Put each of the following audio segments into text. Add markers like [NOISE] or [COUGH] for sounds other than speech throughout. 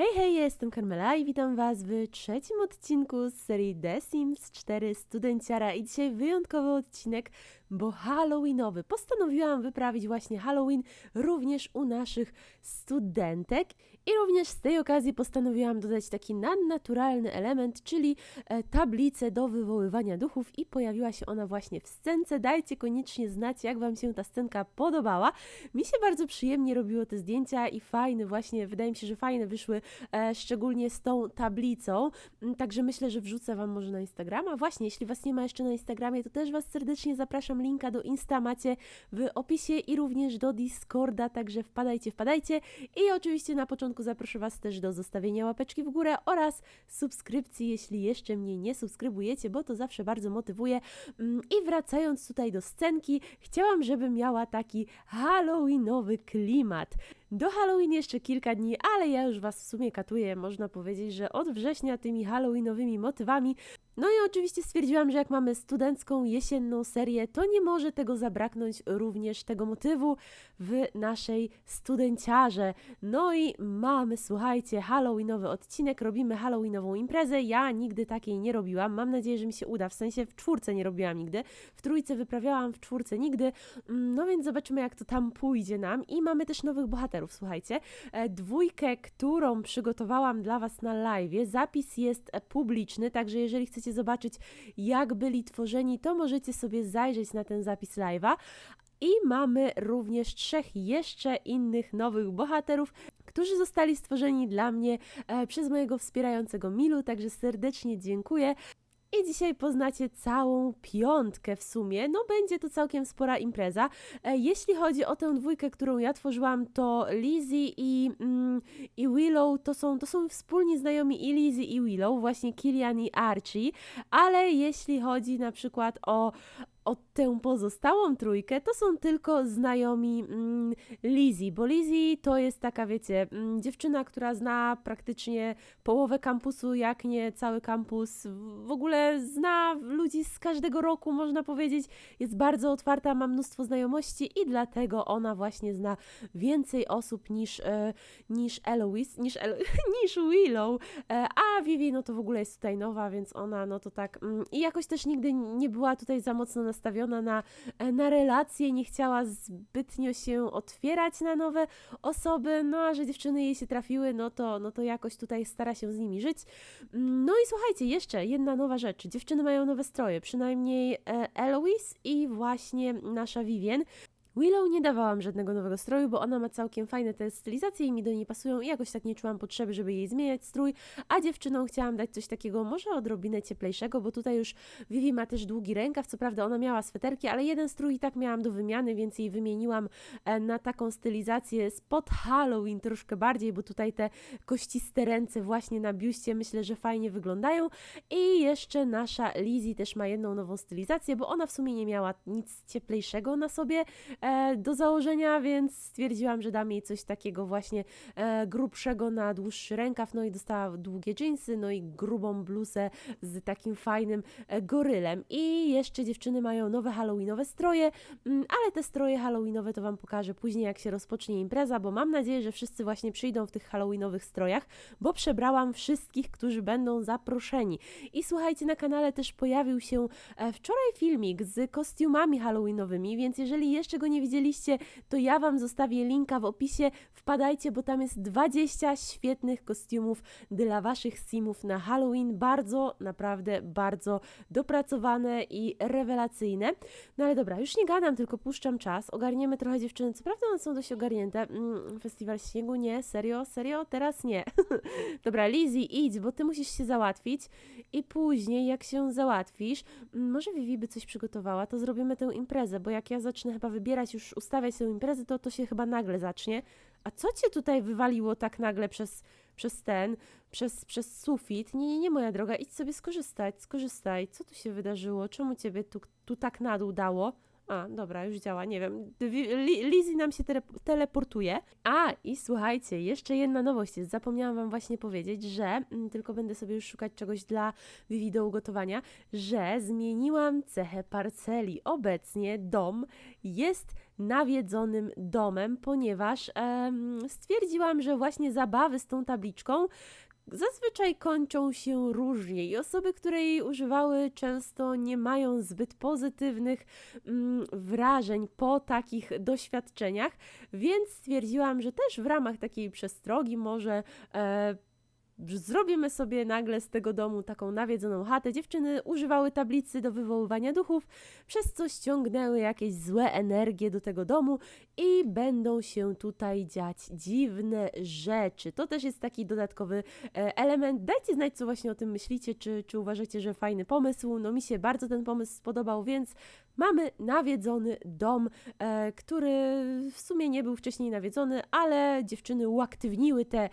Hej, hej, jestem Carmela i witam Was w trzecim odcinku z serii The Sims 4 Studenciara i dzisiaj wyjątkowy odcinek, bo Halloweenowy. Postanowiłam wyprawić właśnie Halloween również u naszych studentek i również z tej okazji postanowiłam dodać taki nadnaturalny element, czyli e, tablicę do wywoływania duchów i pojawiła się ona właśnie w scence. Dajcie koniecznie znać, jak Wam się ta scenka podobała. Mi się bardzo przyjemnie robiło te zdjęcia i fajne właśnie, wydaje mi się, że fajne wyszły, e, szczególnie z tą tablicą, Mm, także myślę, że wrzucę Wam może na Instagrama. Właśnie, jeśli Was nie ma jeszcze na Instagramie, to też Was serdecznie zapraszam. Linka do Insta macie w opisie i również do Discorda, także wpadajcie, wpadajcie. I oczywiście na początku zaproszę Was też do zostawienia łapeczki w górę oraz subskrypcji, jeśli jeszcze mnie nie subskrybujecie, bo to zawsze bardzo motywuje. Mm, I wracając tutaj do scenki, chciałam, żeby miała taki halloweenowy klimat. Do Halloween jeszcze kilka dni, ale ja już Was w sumie katuję, można powiedzieć, że od września tymi halloweenowymi motywami. No i oczywiście stwierdziłam, że jak mamy studencką jesienną serię, to nie może tego zabraknąć również tego motywu w naszej studenciarze. No i mamy, słuchajcie, halloweenowy odcinek, robimy halloweenową imprezę. Ja nigdy takiej nie robiłam, mam nadzieję, że mi się uda, w sensie w czwórce nie robiłam nigdy, w trójce wyprawiałam, w czwórce nigdy, Mm, no więc zobaczymy jak to tam pójdzie nam i mamy też nowych bohaterów, słuchajcie. E, Dwójkę, którą przygotowałam dla Was na live, zapis jest e, publiczny, także jeżeli chcecie zobaczyć jak byli tworzeni, to możecie sobie zajrzeć na ten zapis live'a. I mamy również trzech jeszcze innych nowych bohaterów, którzy zostali stworzeni dla mnie e, przez mojego wspierającego Milu, także serdecznie dziękuję. I dzisiaj poznacie całą piątkę w sumie. No, będzie to całkiem spora impreza. E, jeśli chodzi o tę dwójkę, którą ja tworzyłam, to Lizzie i, mm, i Willow to są, to są wspólni znajomi i Lizzie i Willow, właśnie Kilian i Archie. Ale jeśli chodzi na przykład o, o tę pozostałą trójkę, to są tylko znajomi mm, Lizzie, bo Lizzie to jest taka, wiecie, mm, dziewczyna, która zna praktycznie połowę kampusu, jak nie cały kampus. W ogóle zna ludzi z każdego roku, można powiedzieć. Jest bardzo otwarta, ma mnóstwo znajomości i dlatego ona właśnie zna więcej osób niż, e, niż Eloise, niż, Elo, [LAUGHS] niż Willow. E, a Vivi, no to w ogóle jest tutaj nowa, więc ona, no to tak. Mm, I jakoś też nigdy nie była tutaj za mocno nastawiona na, e, na relacje, nie chciała zbytnio się otwierać na nowe osoby, no a że dziewczyny jej się trafiły, no to, no to jakoś tutaj stara się z nimi żyć. Mm, No i słuchajcie, jeszcze jedna nowa rzecz. Dziewczyny mają nowe stroje, przynajmniej e, Eloise i właśnie nasza Vivien. Willow nie dawałam żadnego nowego stroju, bo ona ma całkiem fajne te stylizacje i mi do niej pasują i jakoś tak nie czułam potrzeby, żeby jej zmieniać strój, a dziewczynom chciałam dać coś takiego może odrobinę cieplejszego, bo tutaj już Vivi ma też długi rękaw, co prawda ona miała sweterki, ale jeden strój i tak miałam do wymiany, więc jej wymieniłam e, na taką stylizację spod Halloween troszkę bardziej, bo tutaj te kościste ręce właśnie na biuście myślę, że fajnie wyglądają. I jeszcze nasza Lizzie też ma jedną nową stylizację, bo ona w sumie nie miała nic cieplejszego na sobie, do założenia, więc stwierdziłam, że dam jej coś takiego właśnie e, grubszego na dłuższy rękaw, no i dostała długie dżinsy, no i grubą bluzę z takim fajnym e, gorylem. I jeszcze dziewczyny mają nowe halloweenowe stroje, mm, ale te stroje halloweenowe to Wam pokażę później, jak się rozpocznie impreza, bo mam nadzieję, że wszyscy właśnie przyjdą w tych halloweenowych strojach, bo przebrałam wszystkich, którzy będą zaproszeni. I słuchajcie, na kanale też pojawił się e, wczoraj filmik z kostiumami halloweenowymi, więc jeżeli jeszcze go nie widzieliście, to ja Wam zostawię linka w opisie. Wpadajcie, bo tam jest 20 świetnych kostiumów dla Waszych simów na Halloween. Bardzo, naprawdę bardzo dopracowane i rewelacyjne. No ale dobra, już nie gadam, tylko puszczam czas. Ogarniemy trochę dziewczyny. Co prawda one są dość ogarnięte. Mm, festiwal śniegu? Nie, serio? Serio? Teraz nie. [LAUGHS] dobra, Lizzie, idź, bo Ty musisz się załatwić i później, jak się załatwisz, mm, może Vivi by coś przygotowała, to zrobimy tę imprezę, bo jak ja zacznę chyba wybierać, już ustawiać tę imprezę, to to się chyba nagle zacznie. A co cię tutaj wywaliło tak nagle przez, przez ten, przez, przez sufit? Nie, nie, nie, moja droga, idź sobie skorzystać, skorzystaj. Co tu się wydarzyło? Czemu ciebie tu, tu tak na dół dało? A, dobra, już działa, nie wiem. Wi- Li- Lizzie nam się tele- teleportuje. A, i słuchajcie, jeszcze jedna nowość jest. Zapomniałam Wam właśnie powiedzieć, że mm, tylko będę sobie już szukać czegoś dla Vivi do ugotowania, że zmieniłam cechę parceli. Obecnie dom jest nawiedzonym domem, ponieważ em, stwierdziłam, że właśnie zabawy z tą tabliczką zazwyczaj kończą się różnie i osoby, które jej używały, często nie mają zbyt pozytywnych mm, wrażeń po takich doświadczeniach, więc stwierdziłam, że też w ramach takiej przestrogi może. E, Zrobimy sobie nagle z tego domu taką nawiedzoną chatę. Dziewczyny używały tablicy do wywoływania duchów, przez co ściągnęły jakieś złe energie do tego domu i będą się tutaj dziać dziwne rzeczy. To też jest taki dodatkowy e, element. Dajcie znać, co właśnie o tym myślicie, czy, czy uważacie, że fajny pomysł. No mi się bardzo ten pomysł spodobał, więc mamy nawiedzony dom, e, który w sumie nie był wcześniej nawiedzony, ale dziewczyny uaktywniły te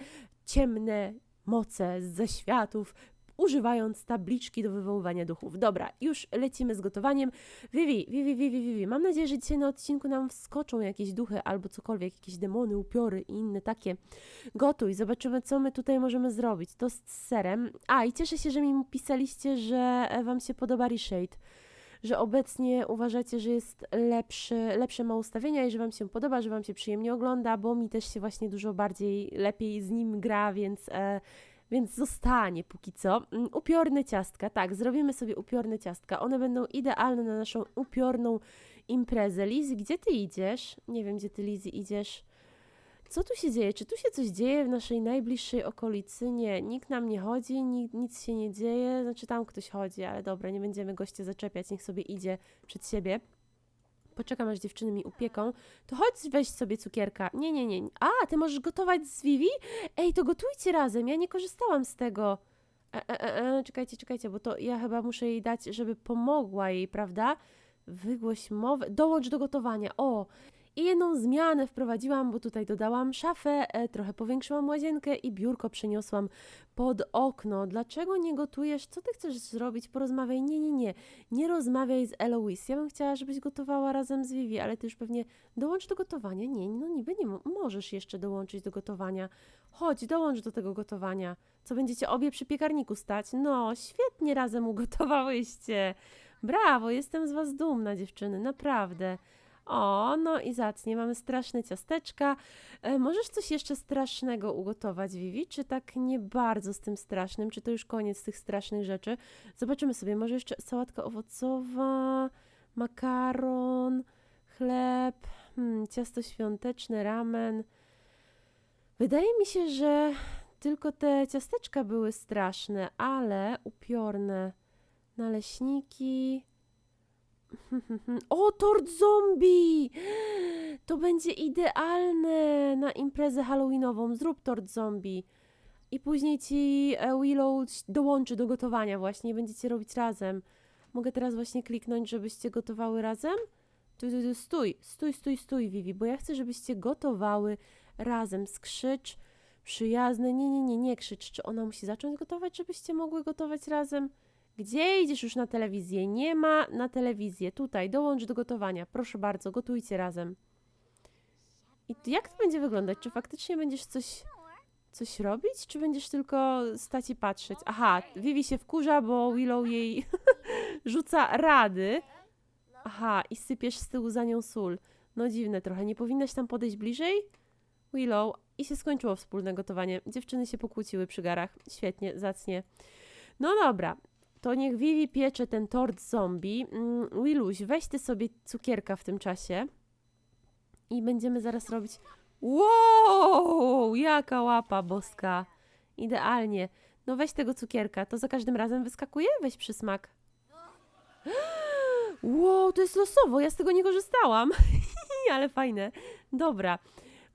ciemne moce ze światów, używając tabliczki do wywoływania duchów. Dobra, już lecimy z gotowaniem. Vivi, Vivi, Vivi, Vivi, mam nadzieję, że dzisiaj na odcinku nam wskoczą jakieś duchy albo cokolwiek, jakieś demony, upiory i inne takie. Gotuj, zobaczymy, co my tutaj możemy zrobić. To z serem. A, i cieszę się, że mi pisaliście, że e, Wam się podoba Reshade że obecnie uważacie, że jest lepszy, lepsze ma ustawienia i że Wam się podoba, że Wam się przyjemnie ogląda, bo mi też się właśnie dużo bardziej, lepiej z nim gra, więc, e, więc zostanie póki co. Mm, Upiorne ciastka, tak, zrobimy sobie upiorne ciastka. One będą idealne na naszą upiorną imprezę. Lizy, gdzie Ty idziesz? Nie wiem, gdzie Ty, Lizy, idziesz. Co tu się dzieje? Czy tu się coś dzieje w naszej najbliższej okolicy? Nie, nikt nam nie chodzi, ni nic się nie dzieje. Znaczy tam ktoś chodzi, ale dobra, nie będziemy gościa zaczepiać, niech sobie idzie przed siebie. Poczekam, aż dziewczyny mi upieką. To chodź weź sobie cukierka. Nie, nie, nie. A, ty możesz gotować z Vivi? Ej, to gotujcie razem. Ja nie korzystałam z tego. E, e, e, e, czekajcie, czekajcie, bo to ja chyba muszę jej dać, żeby pomogła jej, prawda? Wygłoś mowę. Dołącz do gotowania. O, i jedną zmianę wprowadziłam, bo tutaj dodałam szafę, e, trochę powiększyłam łazienkę i biurko przeniosłam pod okno. Dlaczego nie gotujesz? Co ty chcesz zrobić? Porozmawiaj. Nie, nie, nie. Nie rozmawiaj z Eloise. Ja bym chciała, żebyś gotowała razem z Vivi, ale ty już pewnie dołącz do gotowania. Nie, no niby nie mo- możesz jeszcze dołączyć do gotowania. Chodź, dołącz do tego gotowania. Co będziecie obie przy piekarniku stać? No, świetnie razem ugotowałyście. Brawo, jestem z was dumna, dziewczyny, naprawdę. O, no i zacnie, mamy straszne ciasteczka. E, możesz coś jeszcze strasznego ugotować, Vivi? Czy tak nie bardzo z tym strasznym? Czy to już koniec tych strasznych rzeczy? Zobaczymy sobie, może jeszcze sałatka owocowa, makaron, chleb, hmm, ciasto świąteczne, ramen. Wydaje mi się, że tylko te ciasteczka były straszne, ale upiorne. Naleśniki. [LAUGHS] O, tort zombie! To będzie idealne na imprezę halloweenową. Zrób tort zombie. I później ci e, Willow dołączy do gotowania właśnie i będziecie robić razem. Mogę teraz właśnie kliknąć, żebyście gotowały razem? Tu, tu, tu, stój, stój, stój, stój, Vivi, bo ja chcę, żebyście gotowały razem. Skrzycz, przyjazne. Nie, nie, nie, nie krzycz. Czy ona musi zacząć gotować, żebyście mogły gotować razem? Gdzie idziesz już na telewizję? Nie ma na telewizję. Tutaj, dołącz do gotowania. Proszę bardzo, gotujcie razem. I t- jak to będzie wyglądać? Czy faktycznie będziesz coś, coś robić, czy będziesz tylko stać i patrzeć? Aha, Vivi się wkurza, bo Willow jej [LAUGHS] rzuca rady. Aha, i sypiesz z tyłu za nią sól. No dziwne trochę. Nie powinnaś tam podejść bliżej? Willow. I się skończyło wspólne gotowanie. Dziewczyny się pokłóciły przy garach. Świetnie, zacnie. No dobra, to niech Vivi piecze ten tort zombie. Mm, Willuś, weź ty sobie cukierka w tym czasie i będziemy zaraz robić... Wow, jaka łapa boska. Idealnie. No weź tego cukierka, to za każdym razem wyskakuje? Weź przysmak. [GASPS] Wow, to jest losowo, ja z tego nie korzystałam. [LAUGHS] ale fajne. Dobra.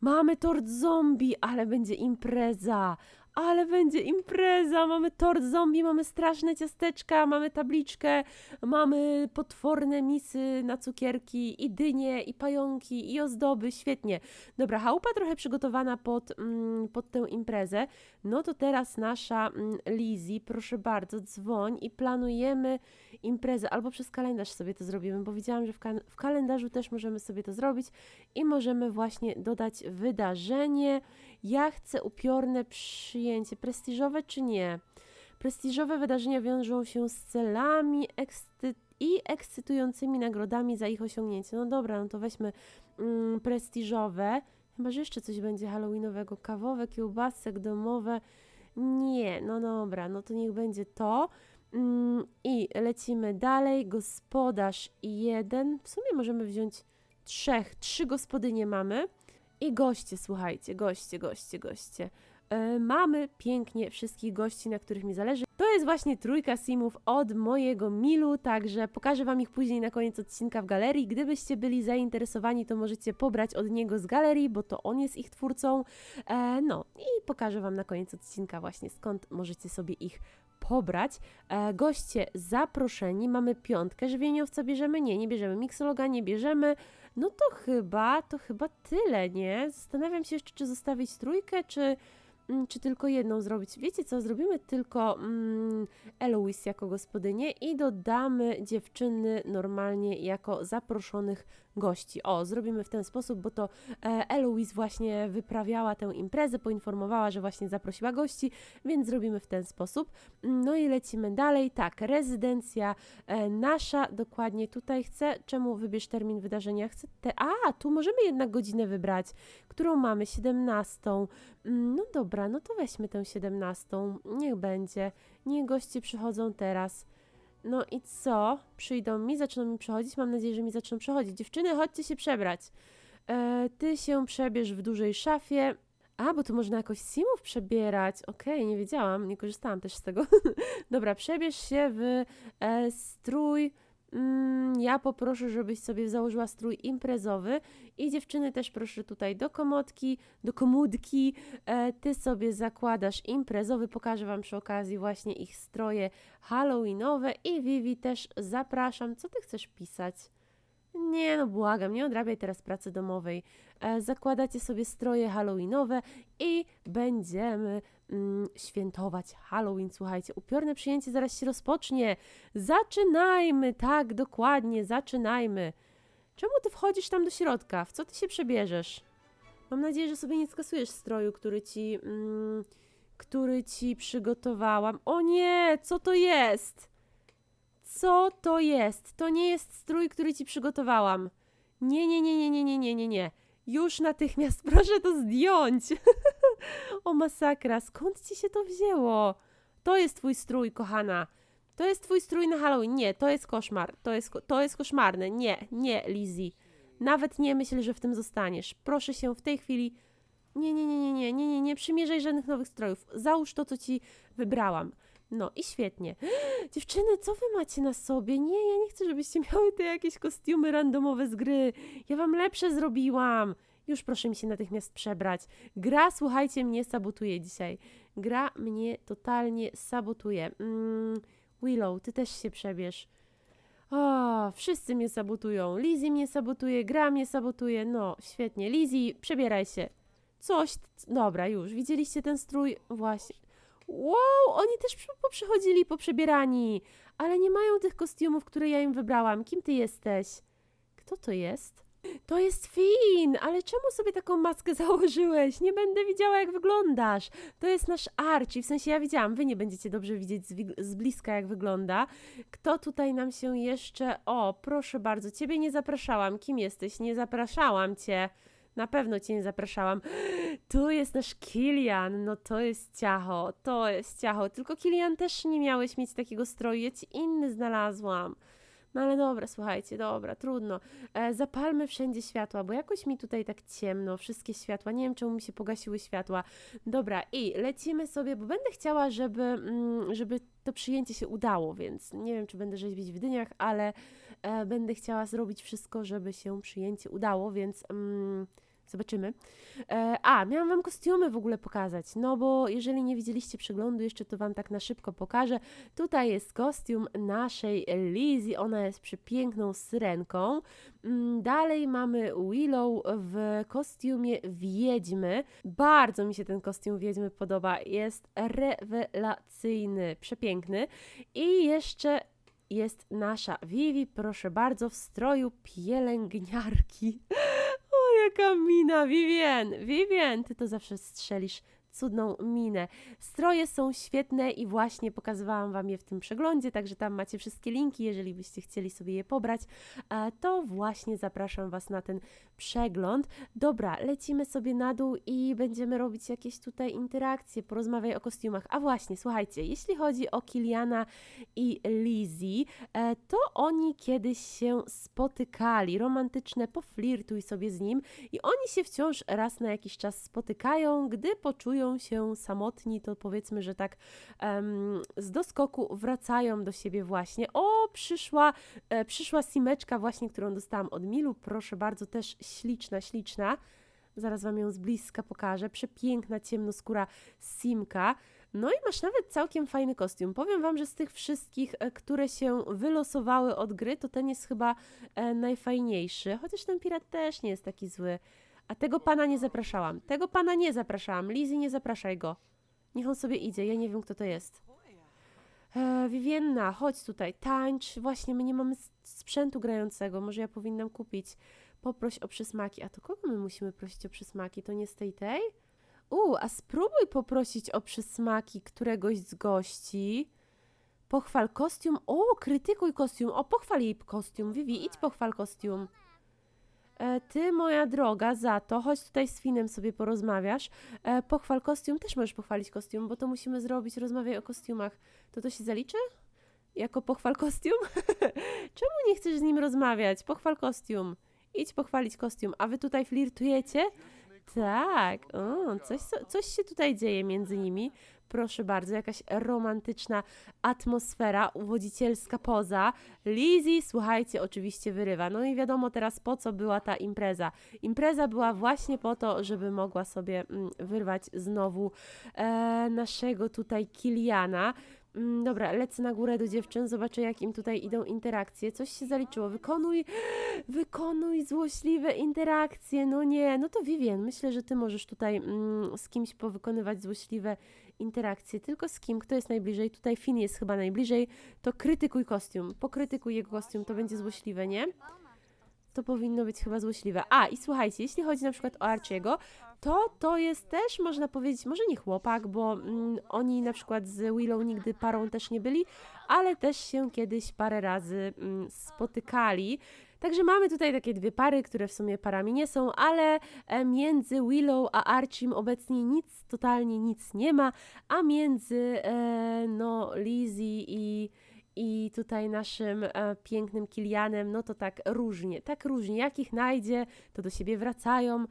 Mamy tort zombie, ale będzie impreza. Ale będzie impreza, mamy tort zombie, mamy straszne ciasteczka, mamy tabliczkę, mamy potworne misy na cukierki i dynie, i pająki, i ozdoby, świetnie. Dobra, chałupa trochę przygotowana pod, mm, pod tę imprezę. No to teraz nasza mm, Lizzie, proszę bardzo, dzwoń i planujemy imprezę, albo przez kalendarz sobie to zrobimy, bo widziałam, że w, w kalendarzu też możemy sobie to zrobić i możemy właśnie dodać wydarzenie. Ja chcę upiorne przyjęcie. Prestiżowe czy nie? Prestiżowe wydarzenia wiążą się z celami eksty- i ekscytującymi nagrodami za ich osiągnięcie. No dobra, no to weźmy mm, prestiżowe. Chyba, że jeszcze coś będzie halloweenowego. Kawowe, kiełbasek domowe. Nie, no dobra, no to niech będzie to. Mm, I lecimy dalej. Gospodarz jeden. W sumie możemy wziąć trzech. Trzy gospodynie mamy. I goście, słuchajcie, goście, goście, goście. E, mamy pięknie wszystkich gości, na których mi zależy. To jest właśnie trójka simów od mojego Milu, także pokażę Wam ich później na koniec odcinka w galerii. Gdybyście byli zainteresowani, to możecie pobrać od niego z galerii, bo to on jest ich twórcą. E, no i pokażę Wam na koniec odcinka właśnie skąd możecie sobie ich pobrać. E, goście zaproszeni, mamy piątkę, żywieniowca bierzemy? Nie, nie bierzemy. Miksologa nie bierzemy. No to chyba, to chyba tyle, nie? Zastanawiam się jeszcze, czy zostawić trójkę, czy, mm, czy tylko jedną zrobić. Wiecie co, zrobimy tylko mm, Eloise jako gospodynię i dodamy dziewczyny normalnie jako zaproszonych gości. O, zrobimy w ten sposób, bo to e, Eloise właśnie wyprawiała tę imprezę, poinformowała, że właśnie zaprosiła gości, więc zrobimy w ten sposób. No i lecimy dalej. Tak, rezydencja e, nasza, dokładnie tutaj chcę. Czemu wybierz termin wydarzenia? Chcę te. A, tu możemy jednak godzinę wybrać, którą mamy 17. Mm, No dobra, no to weźmy tę 17. Niech będzie. Niech goście przychodzą teraz. No i co? Przyjdą mi, zaczną mi przechodzić. Mam nadzieję, że mi zaczną przechodzić. Dziewczyny, chodźcie się przebrać. E, ty się przebierz w dużej szafie. A, bo tu można jakoś simów przebierać. Okej, nie wiedziałam, nie korzystałam też z tego. [LAUGHS] Dobra, przebierz się w e, strój. Mm, ja poproszę, żebyś sobie założyła strój imprezowy i dziewczyny też proszę tutaj do komodki, do komódki. E, ty sobie zakładasz imprezowy, pokażę Wam przy okazji właśnie ich stroje halloweenowe i Vivi też zapraszam. Co Ty chcesz pisać? Nie no, błagam, nie odrabiaj teraz pracy domowej. E, zakładacie sobie stroje halloweenowe i będziemy mm, świętować Halloween. Słuchajcie, upiorne przyjęcie zaraz się rozpocznie. Zaczynajmy, tak, dokładnie, zaczynajmy. Czemu ty wchodzisz tam do środka? W co ty się przebierzesz? Mam nadzieję, że sobie nie skasujesz stroju, który ci, mm, który ci przygotowałam. O nie, co to jest? Co to jest? To nie jest strój, który ci przygotowałam. Nie, nie, nie, nie, nie, nie, nie, nie, nie. Już natychmiast proszę to zdjąć. o masakra, skąd ci się to wzięło? To jest twój strój, kochana. To jest twój strój na Halloween. Nie, to jest koszmar. To jest, to jest koszmarne. Nie, nie, Lizzie. Nawet nie myśl, że w tym zostaniesz. Proszę się w tej chwili. Nie, nie, nie, nie, nie, nie, nie, nie przymierzaj żadnych nowych strojów. Załóż to, co ci wybrałam. No i świetnie. [GASPS] Dziewczyny, co wy macie na sobie? Nie, ja nie chcę, żebyście [LAUGHS] miały te jakieś kostiumy randomowe z gry. Ja wam lepsze zrobiłam. Już proszę mi się natychmiast przebrać. Gra, słuchajcie, mnie sabotuje dzisiaj. Gra mnie totalnie sabotuje. Mm, Willow, ty też się przebierz. O, wszyscy mnie sabotują. Lizzie mnie sabotuje, gra mnie sabotuje. No, świetnie. Lizzie, przebieraj się. Coś. Dobra, już. Widzieliście ten strój? Właśnie. Wow, oni też przy- poprzychodzili poprzebierani, ale nie mają tych kostiumów, które ja im wybrałam. Kim ty jesteś? Kto to jest? To jest Finn, ale czemu sobie taką maskę [LAUGHS] założyłeś? Nie będę widziała, jak wyglądasz. To jest nasz Archie, w sensie ja widziałam, wy nie będziecie dobrze widzieć z, z bliska, jak wygląda. Kto tutaj nam się jeszcze... O, proszę bardzo, ciebie nie zapraszałam. Kim jesteś? Nie zapraszałam cię. Na pewno cię nie zapraszałam. Tu jest nasz Kilian, no to jest ciacho, to jest ciacho. Tylko Kilian też nie miałeś mieć takiego stroju, ja ci inny znalazłam. No ale dobra, słuchajcie, dobra, trudno. E, zapalmy wszędzie światła, bo jakoś mi tutaj tak ciemno, wszystkie światła. Nie wiem, czemu mi się pogasiły światła. Dobra, i lecimy sobie, bo będę chciała, żeby, mm, żeby to przyjęcie się udało, więc nie wiem, czy będę rzeźbić w dyniach, ale e, będę chciała zrobić wszystko, żeby się przyjęcie udało, więc mm, zobaczymy. E, a, miałam wam kostiumy w ogóle pokazać, no bo jeżeli nie widzieliście przeglądu jeszcze, to wam tak na szybko pokażę. Tutaj jest kostium naszej Lizzie, ona jest przepiękną syrenką. Mm, Dalej mamy Willow w kostiumie wiedźmy. Bardzo mi się ten kostium wiedźmy podoba, jest rewelacyjny, przepiękny. I jeszcze jest nasza Vivi, proszę bardzo, w stroju pielęgniarki. [LAUGHS] Jaka mina, Vivien, Vivien, ty to zawsze strzelisz cudną minę. Stroje są świetne i właśnie pokazywałam Wam je w tym przeglądzie, także tam macie wszystkie linki, jeżeli byście chcieli sobie je pobrać, to właśnie zapraszam Was na ten przegląd. Dobra, lecimy sobie na dół i będziemy robić jakieś tutaj interakcje, porozmawiaj o kostiumach. A właśnie, słuchajcie, jeśli chodzi o Kiliana i Lizzie, to oni kiedyś się spotykali, romantyczne, poflirtuj sobie z nim i oni się wciąż raz na jakiś czas spotykają, gdy poczują się samotni, to powiedzmy, że tak em, z doskoku wracają do siebie właśnie. O, przyszła, e, przyszła simeczka właśnie, którą dostałam od Milu, proszę bardzo, też śliczna, śliczna. Zaraz Wam ją z bliska pokażę. Przepiękna, ciemnoskóra simka. No i masz nawet całkiem fajny kostium. Powiem Wam, że z tych wszystkich, e, które się wylosowały od gry, to ten jest chyba e, najfajniejszy. Chociaż ten pirat też nie jest taki zły. A tego pana nie zapraszałam. Tego pana nie zapraszałam. Lizzie, nie zapraszaj go. Niech on sobie idzie. Ja nie wiem, kto to jest. E, Vivienna, chodź tutaj, tańcz. Właśnie, my nie mamy sprzętu grającego. Może ja powinnam kupić. Poproś o przysmaki. A to kogo my musimy prosić o przysmaki? To nie z tej tej? U, a spróbuj poprosić o przysmaki któregoś z gości. Pochwal kostium. O, krytykuj kostium. O, pochwal jej kostium. Vivi, idź pochwal kostium. E, ty, moja droga, za to, chodź tutaj z Finem sobie porozmawiasz. E, pochwal kostium, też możesz pochwalić kostium, bo to musimy zrobić, rozmawiaj o kostiumach. To to się zaliczy? Jako pochwal kostium? [LAUGHS] Czemu nie chcesz z nim rozmawiać? Pochwal kostium. Idź pochwalić kostium. A wy tutaj flirtujecie? Tak, o, coś, coś się tutaj dzieje między nimi. Proszę bardzo, jakaś romantyczna atmosfera, uwodzicielska poza. Lizzie, słuchajcie, oczywiście wyrywa. No i wiadomo teraz po co była ta impreza. Impreza była właśnie po to, żeby mogła sobie mm, wyrwać znowu e, naszego tutaj Kiliana. Mm, Dobra, lecę na górę do dziewczyn, zobaczę jak im tutaj idą interakcje. Coś się zaliczyło. Wykonuj, wykonuj złośliwe interakcje. No nie, no to Vivien, myślę, że ty możesz tutaj mm, z kimś powykonywać złośliwe interakcje. Tylko z kim? Kto jest najbliżej? Tutaj Finn jest chyba najbliżej. To krytykuj kostium. Pokrytykuj jego kostium, to będzie złośliwe, nie? To powinno być chyba złośliwe. A, i słuchajcie, jeśli chodzi na przykład o Archiego, to to jest też, można powiedzieć, może nie chłopak, bo mm, oni na przykład z Willow nigdy parą też nie byli, ale też się kiedyś parę razy mm, spotykali. Także mamy tutaj takie dwie pary, które w sumie parami nie są, ale e, między Willow a Archim obecnie nic, totalnie nic nie ma, a między e, no Lizzie i i tutaj naszym e, pięknym Kilianem, no to tak różnie, tak różnie. Jak ich najdzie, to do siebie wracają.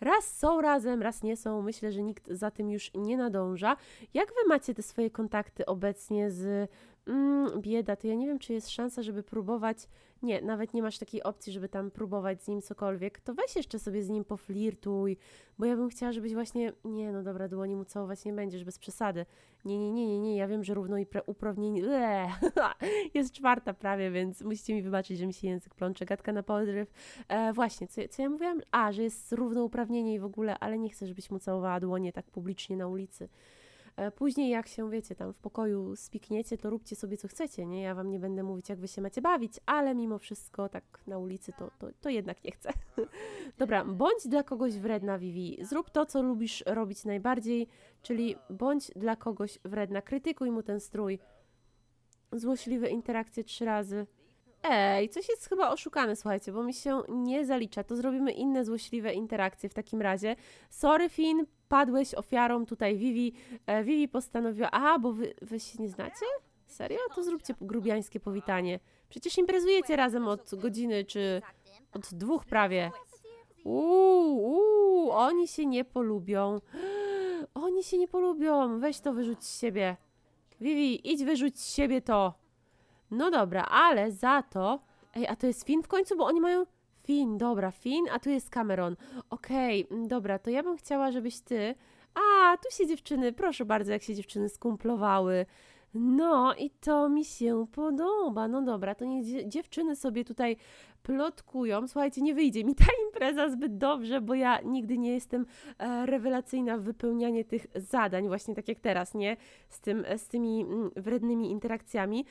Raz są razem, raz nie są. Myślę, że nikt za tym już nie nadąża. Jak wy macie te swoje kontakty obecnie z mm, bieda? To ja nie wiem, czy jest szansa, żeby próbować. Nie, nawet nie masz takiej opcji, żeby tam próbować z nim cokolwiek. To weź jeszcze sobie z nim poflirtuj, bo ja bym chciała, żebyś właśnie. Nie, no dobra, dłoni mu całować nie będziesz bez przesady. Nie, nie, nie, nie, nie. Ja wiem, że równouprawnieni. Eee, [LAUGHS] jest czwarta prawie, więc musicie mi wybaczyć, że mi się język plącze. Gadka na podryw. E, właśnie, co, co ja mówiłam? A, że jest równouprawnienie i w ogóle, ale nie chcę, żebyś mu całowała dłonie tak publicznie na ulicy. E, Później, jak się, wiecie, tam w pokoju spikniecie, to róbcie sobie co chcecie, nie? Ja wam nie będę mówić, jak wy się macie bawić, ale mimo wszystko, tak na ulicy, to, to, to jednak nie chcę. [LAUGHS] Dobra, bądź dla kogoś wredna, Vivi. Zrób to, co lubisz robić najbardziej, czyli bądź dla kogoś wredna. Krytykuj mu ten strój. Złośliwe interakcje trzy razy. Ej, coś jest chyba oszukane, słuchajcie, bo mi się nie zalicza. To zrobimy inne złośliwe interakcje w takim razie. Sorry, Finn, padłeś ofiarą tutaj Vivi. E, Vivi postanowiła. Aha, bo wy, wy się nie znacie? Serio? To zróbcie grubiańskie powitanie. Przecież imprezujecie razem od godziny czy od dwóch prawie. Uuu, oni się nie polubią. [GASPS] Oni się nie polubią. Weź to wyrzuć z siebie. Vivi, idź wyrzuć z siebie to. No dobra, ale za to. Ej, a to jest Finn w końcu, bo oni mają. Finn, dobra, Finn, a tu jest Cameron. Okej, mm, dobra, to ja bym chciała, żebyś ty. A, tu się dziewczyny, proszę bardzo, jak się dziewczyny skumplowały. No i to mi się podoba. No dobra, to niech dzie- dziewczyny sobie tutaj plotkują. Słuchajcie, nie wyjdzie mi [LAUGHS] ta impreza zbyt dobrze, bo ja nigdy nie jestem e, rewelacyjna w wypełnianiu tych zadań, właśnie tak jak teraz, nie? Z, tym, z tymi mm, wrednymi interakcjami.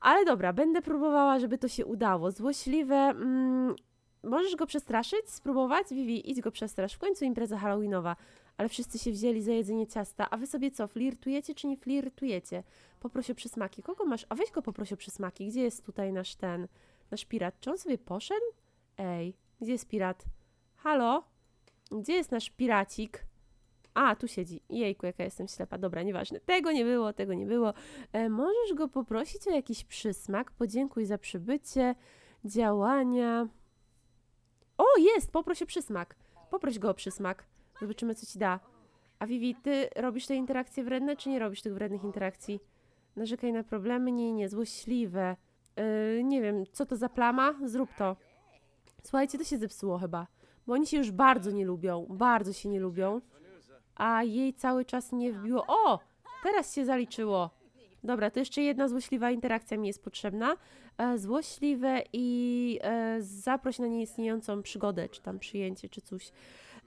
Ale dobra, będę próbowała, żeby to się udało. Złośliwe. Mm, możesz go przestraszyć? Spróbować? Vivi, idź go przestrasz. W końcu impreza Halloweenowa. ale wszyscy się wzięli za jedzenie ciasta, a wy sobie co, flirtujecie czy nie flirtujecie? Poproś o przysmaki. Kogo masz? A weź go poproś o przysmaki. Gdzie jest tutaj nasz ten, nasz pirat? Czy on sobie poszedł? Ej, gdzie jest pirat? Halo? Gdzie jest nasz piracik? A, tu siedzi. Jejku, jaka jestem ślepa. Dobra, nieważne. Tego nie było, tego nie było. E, możesz go poprosić o jakiś przysmak. Podziękuj za przybycie, działania. O, jest! Poproś o przysmak. Poproś go o przysmak. Zobaczymy, co ci da. A Vivi, ty robisz te interakcje wredne, czy nie robisz tych wrednych interakcji? Narzekaj na problemy? Nie, nie, złośliwe. Yy, nie wiem, co to za plama? Zrób to. Słuchajcie, to się zepsuło chyba. Bo oni się już bardzo nie lubią. Bardzo się nie lubią. A jej cały czas nie wbiło. O! Teraz się zaliczyło. Dobra, to jeszcze jedna złośliwa interakcja mi jest potrzebna. E, złośliwe i e, zaproś na nieistniejącą przygodę, czy tam przyjęcie, czy coś.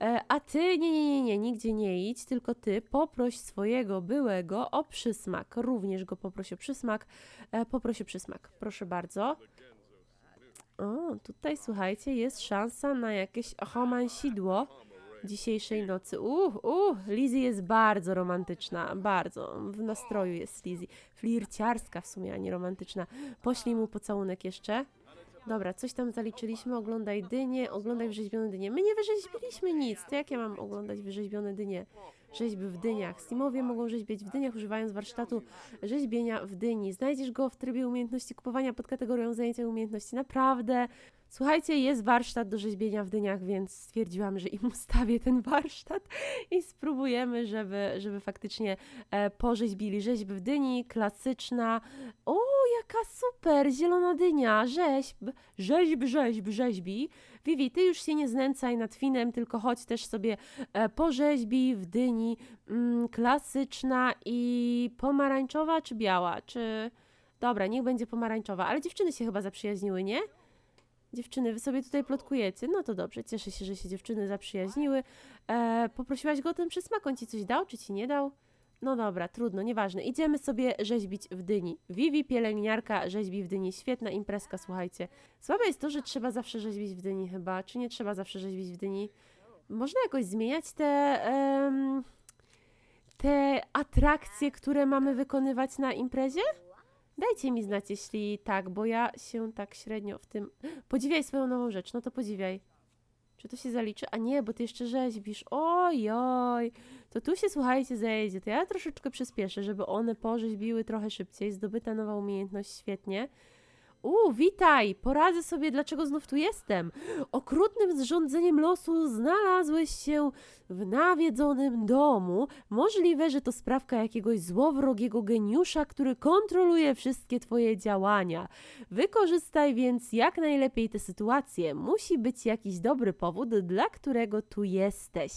E, a ty, nie, nie, nie, nie, nigdzie nie idź, tylko ty poproś swojego byłego o przysmak. Również go poproś o przysmak. E, o przysmak, proszę bardzo. O, tutaj słuchajcie, jest szansa na jakieś ochomansidło dzisiejszej nocy. Uh, uh, Lizzie jest bardzo romantyczna, bardzo. W nastroju jest Lizzie. Flirciarska w sumie, a nie romantyczna. Poślij mu pocałunek jeszcze. Dobra, coś tam zaliczyliśmy. Oglądaj dynię, oglądaj wyrzeźbione dynie. My nie wyrzeźbiliśmy nic. To jak ja mam oglądać wyrzeźbione dynie? Rzeźby w dyniach. Steamowie mogą rzeźbić w dyniach, używając warsztatu rzeźbienia w dyni. Znajdziesz go w trybie umiejętności kupowania pod kategorią zajęcia umiejętności. Naprawdę. Słuchajcie, jest warsztat do rzeźbienia w dyniach, więc stwierdziłam, że im [LAUGHS] ustawię ten warsztat i spróbujemy, żeby, żeby faktycznie e, porzeźbili. Rzeźb w dyni, klasyczna. O, jaka super! Zielona dynia, rzeźb, rzeźb, rzeźb, rzeźbi. Vivi, ty już się nie znęcaj nad finem, tylko chodź też sobie e, w dyni. Mm, klasyczna i pomarańczowa czy biała? Czy... Dobra, niech będzie pomarańczowa, ale dziewczyny się chyba zaprzyjaźniły, nie? Dziewczyny, wy sobie tutaj plotkujecie. No to dobrze, cieszę się, że się dziewczyny zaprzyjaźniły. E, poprosiłaś go o ten przysmak, on ci coś dał, czy ci nie dał? No dobra, trudno, nieważne. Idziemy sobie rzeźbić w dyni. Vivi, pielęgniarka, rzeźbi w dyni. Świetna imprezka, słuchajcie. Słabe jest to, że trzeba zawsze rzeźbić w dyni chyba. Czy nie trzeba zawsze rzeźbić w dyni? Można jakoś zmieniać te... em, te atrakcje, które mamy wykonywać na imprezie? Dajcie mi znać, jeśli tak, bo ja się tak średnio w tym. Podziwiaj swoją nową rzecz, no to podziwiaj. Czy to się zaliczy? A nie, bo ty jeszcze rzeźbisz. Oj, oj. To tu się słuchajcie zejdzie. To ja troszeczkę przyspieszę, żeby one porzeźbiły trochę szybciej. Zdobyta nowa umiejętność, świetnie. U, witaj! Poradzę sobie, dlaczego znów tu jestem. Okrutnym zrządzeniem losu znalazłeś się w nawiedzonym domu. Możliwe, że to sprawka jakiegoś złowrogiego geniusza, który kontroluje wszystkie twoje działania. Wykorzystaj więc jak najlepiej tę sytuację. Musi być jakiś dobry powód, dla którego tu jesteś.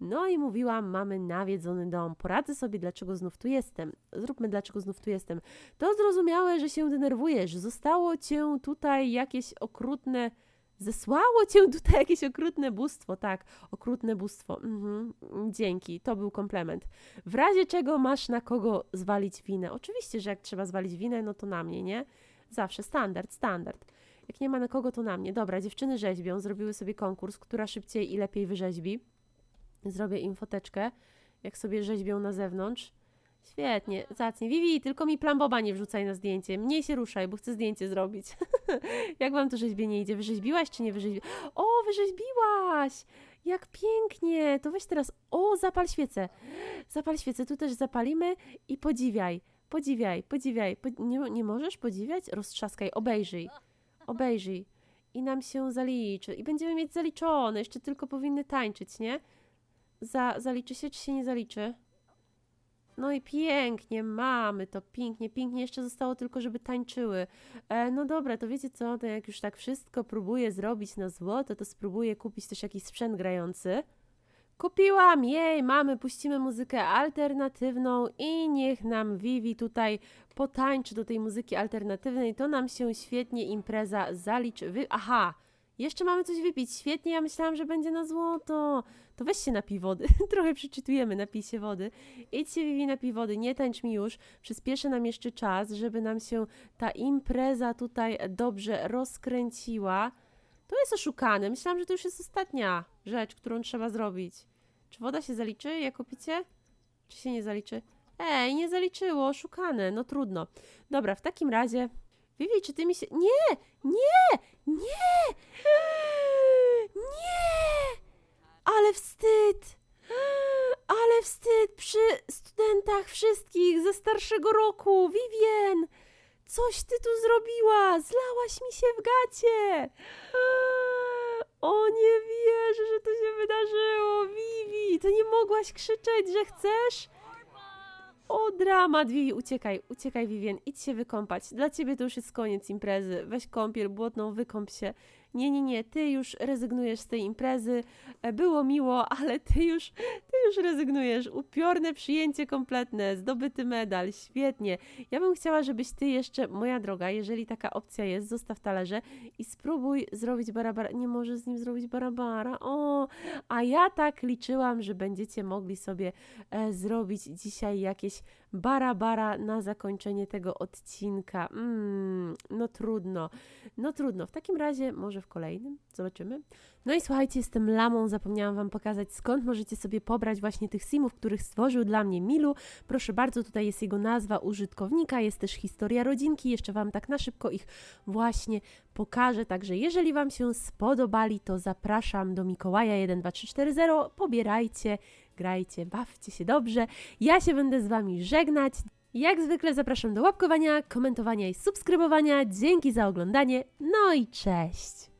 No i mówiłam, mamy nawiedzony dom. Poradzę sobie, dlaczego znów tu jestem. Zróbmy, dlaczego znów tu jestem. To zrozumiałe, że się denerwujesz. Zostało cię tutaj jakieś okrutne. Zesłało cię tutaj [LAUGHS] jakieś okrutne bóstwo, tak, okrutne bóstwo. Mhm, dzięki, to był komplement. W razie czego masz na kogo zwalić winę? Oczywiście, że jak trzeba zwalić winę, no to na mnie, nie? Zawsze standard, standard. Jak nie ma na kogo, to na mnie. Dobra, dziewczyny rzeźbią, zrobiły sobie konkurs, która szybciej i lepiej wyrzeźbi. Zrobię im foteczkę, jak sobie rzeźbią na zewnątrz. Świetnie, zacnie. Vivi, tylko mi plamboba nie wrzucaj na zdjęcie. Mniej się ruszaj, bo chcę zdjęcie zrobić. [LAUGHS] jak wam to rzeźbienie idzie? Wyrzeźbiłaś czy nie wyrzeźbiłaś? O, wyrzeźbiłaś! Jak pięknie! To weź teraz, o, zapal świecę. Zapal świecę, tu też zapalimy i podziwiaj. Podziwiaj, podziwiaj. Po, nie, nie możesz podziwiać? Roztrzaskaj, obejrzyj. Obejrzyj. I nam się zaliczy. I będziemy mieć zaliczone. Jeszcze tylko powinny tańczyć, nie? Za, zaliczy się, czy się nie zaliczy? No i pięknie, mamy to, pięknie, pięknie. Jeszcze zostało tylko, żeby tańczyły. E, no dobra, to wiecie co, to jak już tak wszystko próbuję zrobić na złoto, to spróbuję kupić też jakiś sprzęt grający. Kupiłam, jej, mamy, puścimy muzykę alternatywną i niech nam Vivi tutaj potańczy do tej muzyki alternatywnej, to nam się świetnie impreza zaliczy. Wy... Aha, jeszcze mamy coś wypić, świetnie, ja myślałam, że będzie na złoto. To weź się napij wody, [LAUGHS] trochę przeczytujemy, napij się wody. Idź się Vivi napij wody, nie tańcz mi już, przyspieszę nam jeszcze czas, żeby nam się ta impreza tutaj dobrze rozkręciła. To jest oszukane, myślałam, że to już jest ostatnia rzecz, którą trzeba zrobić. Czy woda się zaliczy, jak kupicie? Czy się nie zaliczy? Ej, nie zaliczyło, szukane, no trudno. Dobra, w takim razie... Vivi, czy ty mi się... Nie! Nie! Nie! [GASPS] Nie! Ale wstyd! Ale wstyd przy studentach wszystkich ze starszego roku! Vivien! Coś ty tu zrobiła! Zlałaś mi się w gacie! O, nie wierzę, że to się wydarzyło! Vivi, to nie mogłaś krzyczeć, że chcesz? O, dramat, Vivi, uciekaj, uciekaj, Vivien, idź się wykąpać. Dla ciebie to już jest koniec imprezy. Weź kąpiel błotną, wykąp się. Nie, nie, nie, ty już rezygnujesz z tej imprezy. E, Było miło, ale ty już, ty już rezygnujesz. Upiorne przyjęcie kompletne, zdobyty medal, świetnie. Ja bym chciała, żebyś ty jeszcze, moja droga, jeżeli taka opcja jest, zostaw talerze i spróbuj zrobić barabara. Nie możesz z nim zrobić barabara. O, a ja tak liczyłam, że będziecie mogli sobie e, zrobić dzisiaj jakieś barabara na zakończenie tego odcinka. Mm, no trudno, no trudno. W takim razie może w kolejnym zobaczymy. No i słuchajcie, jestem lamą, zapomniałam Wam pokazać skąd możecie sobie pobrać właśnie tych simów, których stworzył dla mnie Milu. Proszę bardzo, tutaj jest jego nazwa użytkownika, jest też historia rodzinki, jeszcze Wam tak na szybko ich właśnie pokażę. Także jeżeli Wam się spodobali, to zapraszam do Mikołaja 12340, pobierajcie, grajcie, bawcie się dobrze. Ja się będę z Wami żegnać. Jak zwykle zapraszam do łapkowania, komentowania i subskrybowania. Dzięki za oglądanie. No i cześć!